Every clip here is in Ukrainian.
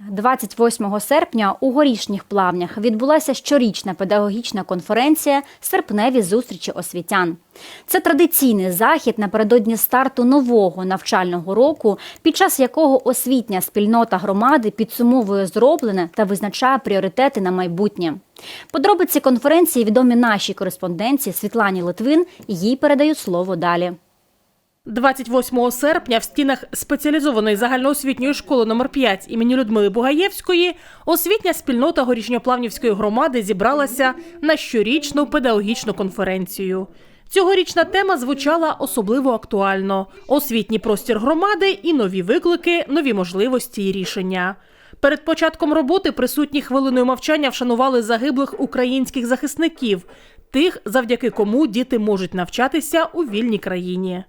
28 серпня у горішніх плавнях відбулася щорічна педагогічна конференція Серпневі зустрічі освітян. Це традиційний захід напередодні старту нового навчального року, під час якого освітня спільнота громади підсумовує зроблене та визначає пріоритети на майбутнє. Подробиці конференції відомі нашій кореспонденції Світлані Литвин. Їй передають слово далі. 28 серпня в стінах спеціалізованої загальноосвітньої школи номер 5 імені Людмили Бугаєвської освітня спільнота Горішньоплавнівської громади зібралася на щорічну педагогічну конференцію. Цьогорічна тема звучала особливо актуально: освітній простір громади і нові виклики, нові можливості і рішення. Перед початком роботи присутні хвилиною мовчання вшанували загиблих українських захисників, тих, завдяки кому діти можуть навчатися у вільній країні.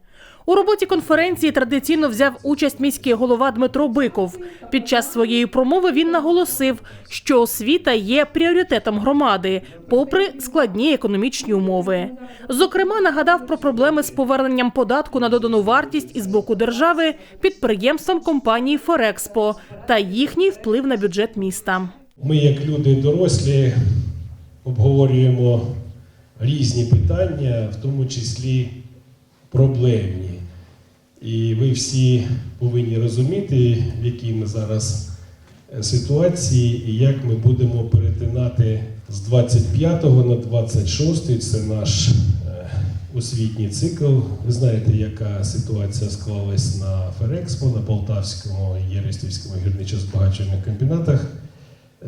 У роботі конференції традиційно взяв участь міський голова Дмитро Биков. Під час своєї промови він наголосив, що освіта є пріоритетом громади, попри складні економічні умови. Зокрема, нагадав про проблеми з поверненням податку на додану вартість із боку держави підприємствам компанії Форекспо та їхній вплив на бюджет міста. Ми, як люди дорослі, обговорюємо різні питання, в тому числі проблемні. І ви всі повинні розуміти, в якій ми зараз е, ситуації, і як ми будемо перетинати з 25 на 26, це наш е, освітній цикл. Ви знаєте, яка ситуація склалась на Ферекспо, на Полтавському і Єрестівському гірничо-збагачувальних комбінатах.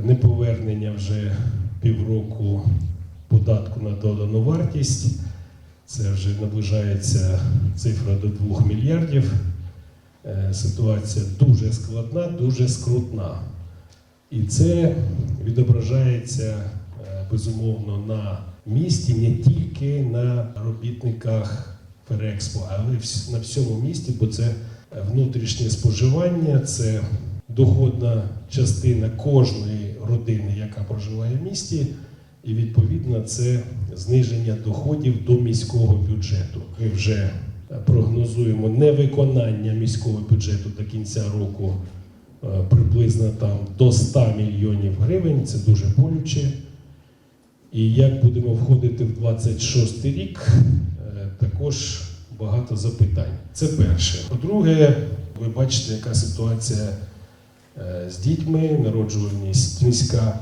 Неповернення вже півроку податку на додану вартість. Це вже наближається цифра до 2 мільярдів. Е, Ситуація дуже складна, дуже скрутна. І це відображається е, безумовно на місті, не тільки на робітниках Ферекспо, але на всьому місті, бо це внутрішнє споживання, це доходна частина кожної родини, яка проживає в місті. І відповідно це зниження доходів до міського бюджету. Ми вже прогнозуємо невиконання міського бюджету до кінця року е, приблизно там до 100 мільйонів гривень. Це дуже болюче. І як будемо входити в 26 рік, е, також багато запитань. Це перше. По-друге, ви бачите, яка ситуація е, з дітьми, народжуваність низька.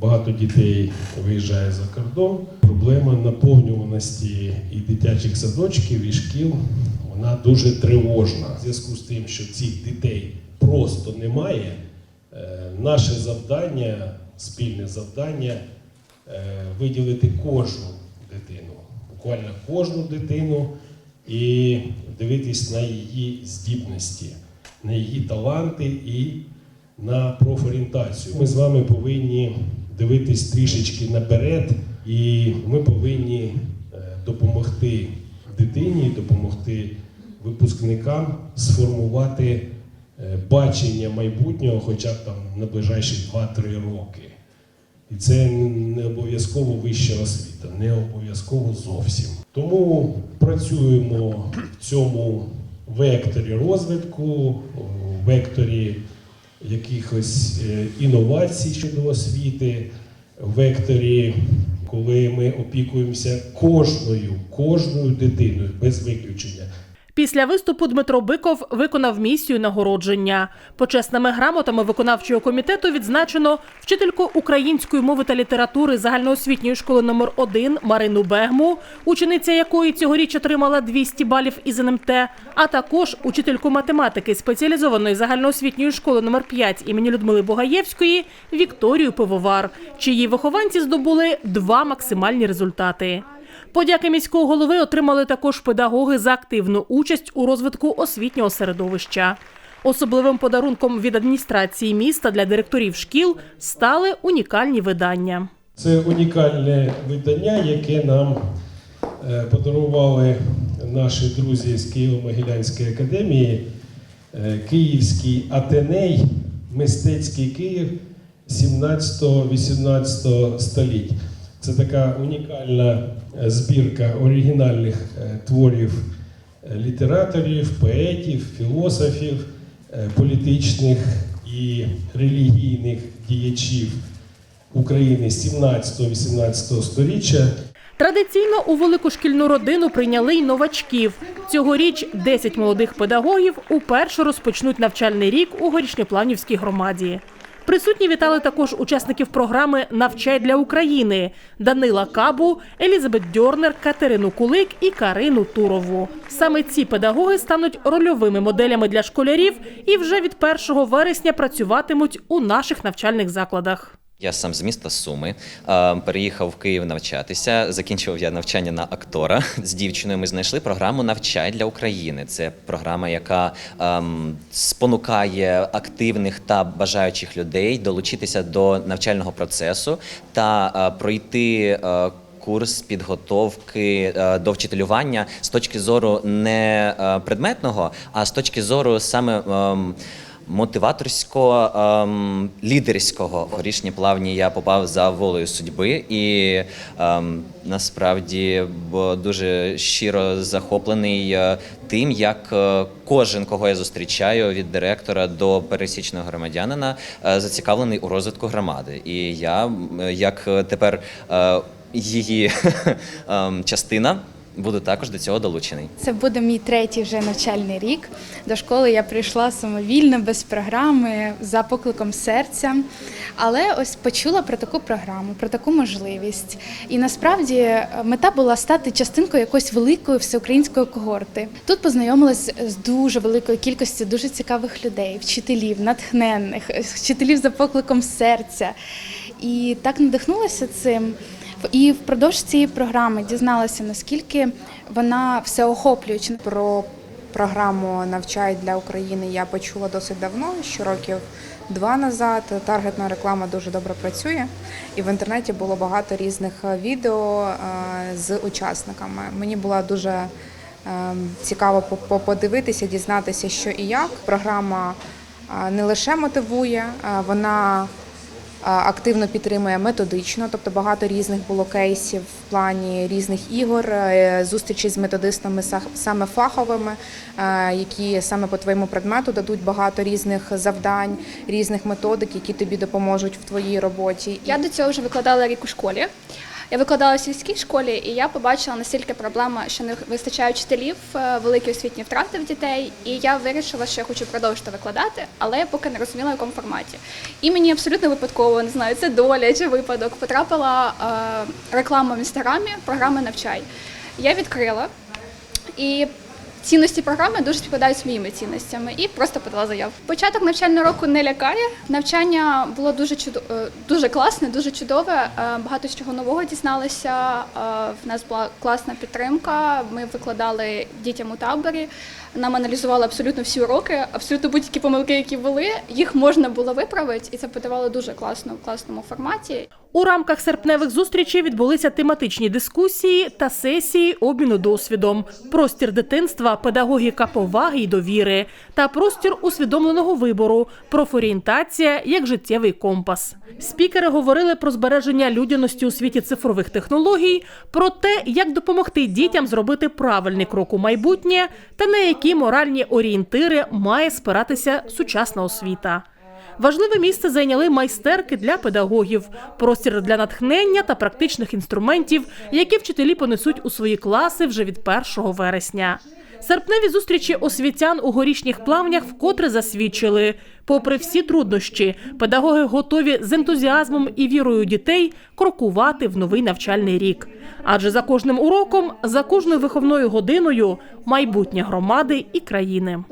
Багато дітей виїжджає за кордон. Проблема наповнюваності і дитячих садочків, і шкіл вона дуже тривожна. В зв'язку з тим, що цих дітей просто немає, е, наше завдання, спільне завдання е, виділити кожну дитину, буквально кожну дитину і дивитись на її здібності, на її таланти і на профорієнтацію. Ми з вами повинні дивитись трішечки наперед, і ми повинні е, допомогти дитині, допомогти випускникам сформувати е, бачення майбутнього, хоча б там на ближайші 2-3 роки. І це не обов'язково вища освіта, не обов'язково зовсім. Тому працюємо в цьому векторі розвитку, векторі якихось е, інновацій щодо освіти, в векторі, коли ми опікуємося кожною, кожною дитиною без виключення. Після виступу Дмитро Биков виконав місію нагородження. Почесними грамотами виконавчого комітету відзначено вчительку української мови та літератури загальноосвітньої школи номер 1 Марину Бегму, учениця якої цьогоріч отримала 200 балів із НМТ, а також учительку математики спеціалізованої загальноосвітньої школи номер 5 імені Людмили Богаєвської Вікторію Пивовар, чиї вихованці здобули два максимальні результати. Подяки міського голови отримали також педагоги за активну участь у розвитку освітнього середовища. Особливим подарунком від адміністрації міста для директорів шкіл стали унікальні видання. Це унікальне видання, яке нам е, подарували наші друзі з Києво-Могилянської академії, Е, Київський Атеней, мистецький Київ 17-18 століть. Це така унікальна збірка оригінальних е, творів е, літераторів, поетів, філософів, е, політичних і релігійних діячів України 17-18 сторіччя. Традиційно у велику шкільну родину прийняли й новачків. Цьогоріч 10 молодих педагогів уперше розпочнуть навчальний рік у горішньоплавнівській громаді. Присутні вітали також учасників програми Навчай для України Данила Кабу, Елізабет Дьорнер, Катерину Кулик і Карину Турову. Саме ці педагоги стануть рольовими моделями для школярів і вже від 1 вересня працюватимуть у наших навчальних закладах. Я сам з міста Суми е, переїхав в Київ навчатися. Закінчив я навчання на актора. З дівчиною ми знайшли програму Навчай для України. Це програма, яка ем, спонукає активних та бажаючих людей долучитися до навчального процесу та е, пройти. е, Курс підготовки е, до вчителювання з точки зору не е, предметного, а з точки зору саме мотиваторського ем, лідерського горішні плавні я попав за волею судьби і ем, насправді дуже щиро захоплений е, тим, як е, кожен, кого я зустрічаю, від директора до пересічного громадянина, е, зацікавлений у розвитку громади. І я, як тепер її ем, частина, буду також до цього долучений. Це буде мій третій вже навчальний рік. До школи я прийшла самовільно, без програми, за покликом серця. Але ось почула про таку програму, про таку можливість. І насправді е, мета була стати частинкою якоїсь великої всеукраїнської когорти. Тут познайомилась з дуже великою кількістю дуже цікавих людей, вчителів, натхненних, е, вчителів за покликом серця. І так надихнулася цим. І впродовж цієї програми дізналася, наскільки вона всеохоплююча. Про програму Навчай для України я почула досить давно, що років два назад. Таргетна реклама дуже добре працює, і в інтернеті було багато різних відео е, з учасниками. Мені було дуже е, цікаво по- по- подивитися, дізнатися, що і як. Програма е, не лише мотивує, е, вона активно підтримує методично, тобто багато різних було кейсів в плані різних ігор, е, зустрічі з методистами саме фаховими, е, які саме по твоєму предмету дадуть багато різних завдань, різних методик, які тобі допоможуть в твоїй роботі. Я до цього вже викладала рік у школі. Я викладала в сільській школі, і я побачила настільки проблема, що не вистачає вчителів, е, великі освітні втрати в дітей. І я вирішила, що я хочу продовжити викладати, але я поки не розуміла, в якому форматі. І мені абсолютно випадково не знаю, це доля чи випадок. Потрапила е, реклама в інстаграмі програми Навчай. Я відкрила і. Цінності програми дуже співпадають з моїми цінностями і просто подала заявку. Початок навчального року не лякає. Навчання було дуже чудо... е, дуже класне, дуже чудове. Е, Багато з чого нового дізналися. Е, В нас була класна підтримка. Ми викладали дітям у таборі. Нам аналізували абсолютно всі уроки, абсолютно будь-які помилки, які були, їх можна було виправити, і це подавало дуже класно в класному форматі. У рамках серпневих зустрічей відбулися тематичні дискусії та сесії обміну досвідом, простір дитинства, педагогіка поваги й довіри та простір усвідомленого вибору, профорієнтація як життєвий компас. Спікери говорили про збереження людяності у світі цифрових технологій, про те, як допомогти дітям зробити правильний крок у майбутнє та на які моральні орієнтири має спиратися сучасна освіта. Важливе місце зайняли майстерки для педагогів, простір для натхнення та практичних інструментів, які вчителі понесуть у свої класи вже від 1 вересня. Серпневі зустрічі освітян у горішніх плавнях вкотре засвідчили. Попри всі труднощі, педагоги готові з ентузіазмом і вірою дітей крокувати в новий навчальний рік. Адже за кожним уроком, за кожною виховною годиною майбутнє громади і країни.